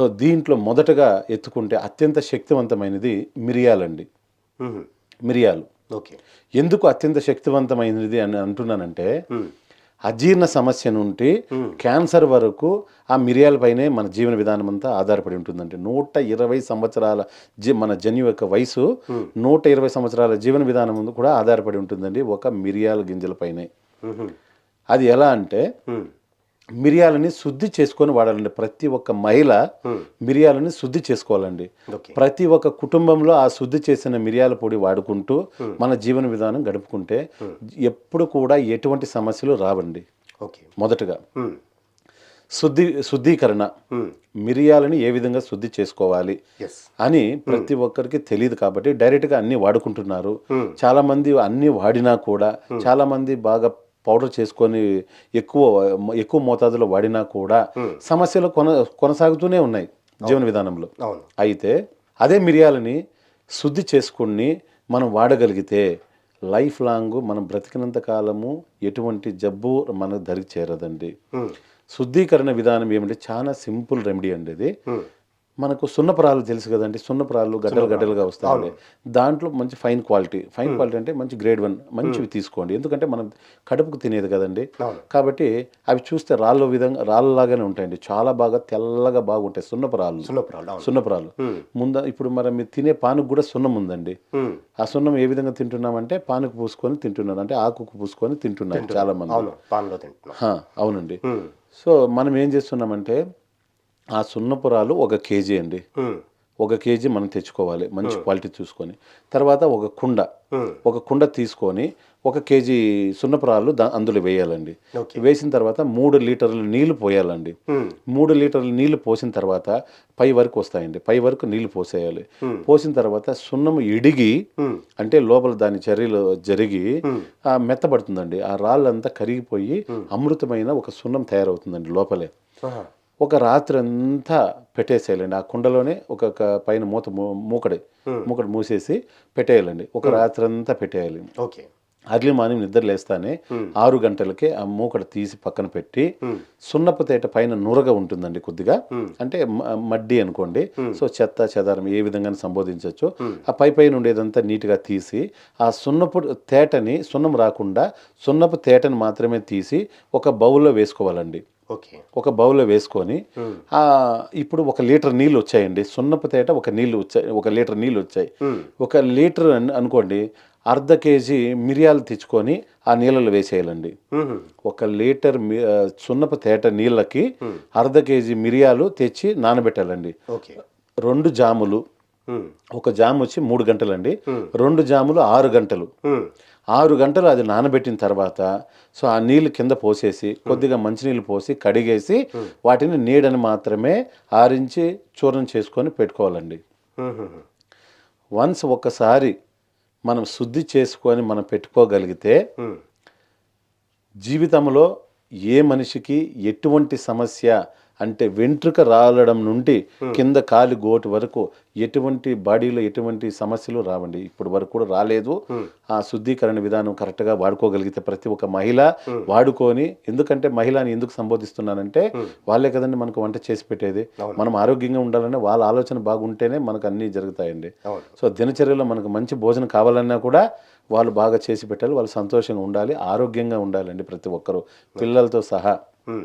So దీంట్లో మొదటగా ఎత్తుకుంటే అత్యంత శక్తివంతమైనది మిరియాలండి. మిరియాలు ఓకే ఎందుకు అత్యంత శక్తివంతమైనది అని అంటున్నానంటే. అజీర్ణ సమస్య నుండి క్యాన్సర్ వరకు ఆ మిరియాలపైనే మన జీవన విధానం అంతా ఆధారపడి ఉంటుందండి నూట ఇరవై సంవత్సరాల జీ మన జన్యు యొక్క వయసు నూట ఇరవై సంవత్సరాల జీవన విధానం కూడా ఆధారపడి ఉంటుందండి ఒక మిరియాల గింజలపైనే. అది ఎలా అంటే. మిరియాలని శుద్ధి చేసుకొని వాడాలండి. ప్రతి ఒక్క మహిళ. మిరియాలని శుద్ధి చేసుకోవాలండి. ప్రతి ఒక్క కుటుంబంలో ఆ శుద్ధి చేసిన మిరియాల పొడి వాడుకుంటూ మన జీవన విధానం గడుపుకుంటే ఎప్పుడు కూడా ఎటువంటి సమస్యలు రావండి. మొదటగా. శుద్ధి శుద్ధీకరణ. మిరియాలని ఏ విధంగా శుద్ధి చేసుకోవాలి అని ప్రతి ఒక్కరికి తెలియదు కాబట్టి డైరెక్ట్గా అన్ని వాడుకుంటున్నారు. చాలా మంది అన్ని వాడినా కూడా చాలా మంది బాగా పౌడర్ చేసుకొని ఎక్కువ ఎక్కువ మోతాదులో వాడినా కూడా సమస్యలు కొన కొనసాగుతూనే ఉన్నాయి జీవన విధానంలో. అయితే అదే మిరియాలని శుద్ధి చేసుకుని మనం వాడగలిగితే లైఫ్ లాంగ్ మనం బ్రతికినంత కాలము ఎటువంటి జబ్బు మనకు దరికి చేరదండి. శుద్ధీకరణ విధానం ఏమంటే చాలా సింపుల్ రెమెడీ అండి ఇది. మనకు సున్నపరాలు తెలుసు కదండి. సున్నపరాలు గడ్డలు గడ్డలుగా వస్తాయి దాంట్లో మంచి ఫైన్ క్వాలిటీ ఫైన్ క్వాలిటీ అంటే మంచి గ్రేడ్ వన్ మంచివి తీసుకోండి. ఎందుకంటే మనం కడుపుకు తినేది కదండి. కాబట్టి అవి చూస్తే రాళ్ళ విధంగా రాళ్ళలాగానే ఉంటాయండి. చాలా బాగా తెల్లగా బాగుంటాయి సున్నపరాలు సున్నపురాలు. ముంద ఇప్పుడు మరి మీరు తినే పానుకు కూడా సున్నం ఉందండి. ఆ సున్నం ఏ విధంగా తింటున్నామంటే పానుకు పూసుకొని తింటున్నారు. అంటే ఆకుకు పూసుకొని తింటున్నారు చాలా మంది అవునండి. సో మనం ఏం చేస్తున్నామంటే ఆ సున్నపురాలు ఒక కేజీ అండి. ఒక కేజీ మనం తెచ్చుకోవాలి మంచి క్వాలిటీ చూసుకొని. తర్వాత ఒక కుండ. ఒక కుండ తీసుకొని ఒక కేజీ సున్నపురాలు అందులో వేయాలండి. వేసిన తర్వాత మూడు లీటర్ల నీళ్ళు పోయాలండి. మూడు లీటర్ల నీళ్ళు పోసిన తర్వాత పై వరకు వస్తాయండి. పై వరకు నీళ్ళు పోసేయాలి. పోసిన తర్వాత సున్నము ఇడిగి. అంటే లోపల దాని చర్యలు జరిగి మెత్తబడుతుందండి. ఆ రాళ్ళంతా కరిగిపోయి అమృతమైన ఒక సున్నం తయారవుతుందండి లోపలే. ఒక రాత్రి అంతా పెట్టేసేయాలండి. ఆ కుండలోనే ఒక పైన మూత మూకడి మూకడి మూసేసి పెట్టేయాలండి. ఒక రాత్రి అంతా పెట్టేయాలి. ఓకే. అర్లీ మార్నింగ్ నిద్ర లేస్తానే ఆరు గంటలకే ఆ మూకడ తీసి పక్కన పెట్టి సున్నపు తేట పైన నురగ ఉంటుందండి కొద్దిగా. అంటే మడ్డి అనుకోండి. సో చెత్త చెదారం ఏ విధంగా సంబోధించవచ్చు. ఆ పై పైన ఉండేదంతా నీట్గా తీసి ఆ సున్నపు తేటని సున్నం రాకుండా సున్నపు తేటని మాత్రమే తీసి ఒక బౌల్లో వేసుకోవాలండి. ఒక బౌల్లో వేసుకొని ఇప్పుడు ఒక లీటర్ నీళ్ళు వచ్చాయండి. సున్నపు తేట ఒక నీళ్ళు వచ్చాయి ఒక లీటర్ నీళ్ళు వచ్చాయి. ఒక లీటర్ అన్- అనుకోండి అర్ధ కేజీ మిరియాలు తెచ్చుకొని ఆ నీళ్ళలో వేసేయాలండి. ఒక లీటర్ సున్నపు తేట నీళ్ళకి అర్ధ కేజీ మిరియాలు తెచ్చి నానబెట్టాలండి. ఓకే. రెండు జాములు. ఒక జాము వచ్చి మూడు గంటలండి రెండు జాములు ఆరు గంటలు. ఆరు గంటలు అది నానబెట్టిన తర్వాత సో ఆ నీళ్ళు కింద పోసేసి కొద్దిగా మంచినీళ్ళు పోసి కడిగేసి వాటిని నీడని మాత్రమే ఆరించి చూర్ణం చేసుకొని పెట్టుకోవాలండి. వన్స్ ఒక్కసారి మనం శుద్ధి చేసుకొని మనం పెట్టుకోగలిగితే. జీవితంలో ఏ మనిషికి ఎటువంటి సమస్య అంటే వెంట్రుక రాలడం నుండి కింద కాలి గోటు వరకు ఎటువంటి బాడీలో ఎటువంటి సమస్యలు రావండి. ఇప్పుడు వరకు కూడా రాలేదు. ఆ శుద్ధీకరణ విధానం కరెక్ట్గా వాడుకోగలిగితే ప్రతి ఒక్క మహిళ వాడుకొని ఎందుకంటే మహిళని ఎందుకు సంబోధిస్తున్నానంటే వాళ్ళే కదండి మనకు వంట చేసి పెట్టేది. మనం ఆరోగ్యంగా ఉండాలంటే వాళ్ళ ఆలోచన బాగుంటేనే మనకు అన్నీ జరుగుతాయండి. సో దినచర్యలో మనకు మంచి భోజనం కావాలన్నా కూడా వాళ్ళు బాగా చేసి పెట్టాలి. వాళ్ళు సంతోషంగా ఉండాలి. ఆరోగ్యంగా ఉండాలండి ప్రతి ఒక్కరూ. పిల్లలతో సహా.